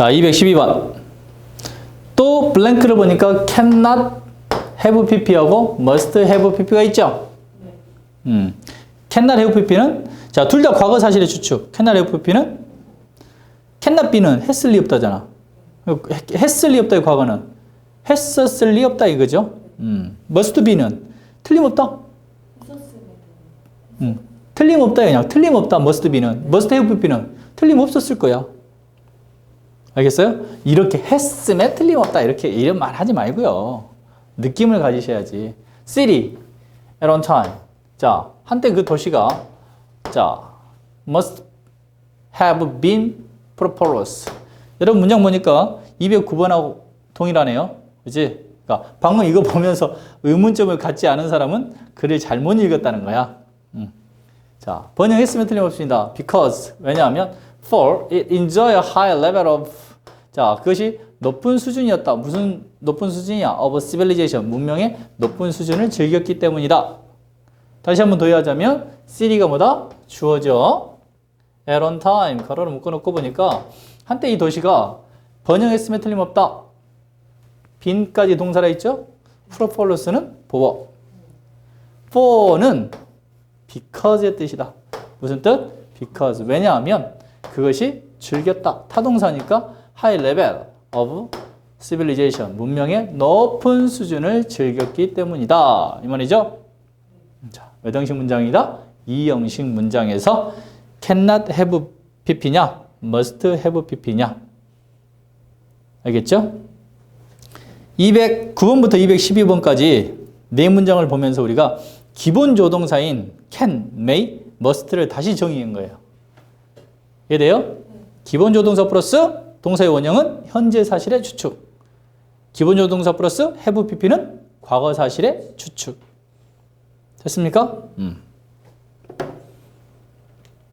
자, 212번. 또 블랭크를 보니까 cannot have pp하고 must have pp가 있죠? 음. cannot have pp는 자, 둘 다 과거 사실의 추측. cannot have pp는 cannot be는 했을 리 없다잖아. 했을 리 없다의 과거는 했었을 리 없다 이거죠. 음. must be는 틀림없다. 음. 틀림없다 그냥 틀림없다 must be는 must have pp는 틀림없었을 거야. 알겠어요? 이렇게 했음에 틀림없다 이렇게 이런 말 하지 말고요. 느낌을 가지셔야지. city at one time. 자, 한때 그 도시가 자, must have been prosperous. 여러분 문장 보니까 209번하고 동일하네요. 그지? 그러니까 방금 이거 보면서 의문점을 갖지 않은 사람은 글을 잘못 읽었다는 거야. 음. 자, 번역했으면 틀림없습니다. because 왜냐하면 for it enjoy a high level of 자, 그것이 높은 수준이었다. 무슨 높은 수준이야? of civilization 문명의 높은 수준을 즐겼기 때문이다. 다시 한번 도의하자면 city가 뭐다? 주어져. at one time 가로를 묶어놓고 보니까 한때 이 도시가 번역했으면 틀림없다. 빈까지 동사라 있죠? 프로폴로스는 보어. for는 because의 뜻이다. 무슨 뜻? because. 왜냐하면 그것이 즐겼다. 타동사니까 high level of civilization. 문명의 높은 수준을 즐겼기 때문이다. 이 말이죠? 자, 몇 형식 문장이다? 이 형식 문장에서 cannot have pp냐? must have pp냐? 알겠죠? 209번부터 212번까지 네 문장을 보면서 우리가 기본 조동사인 can, may, must를 다시 정의한 거예요. 이해돼요? 기본 조 동사 플러스 동사의 원형은 현재 사실의 추측. 기본 조 동사 플러스 have pp는 과거 사실의 추측. 됐습니까? 음.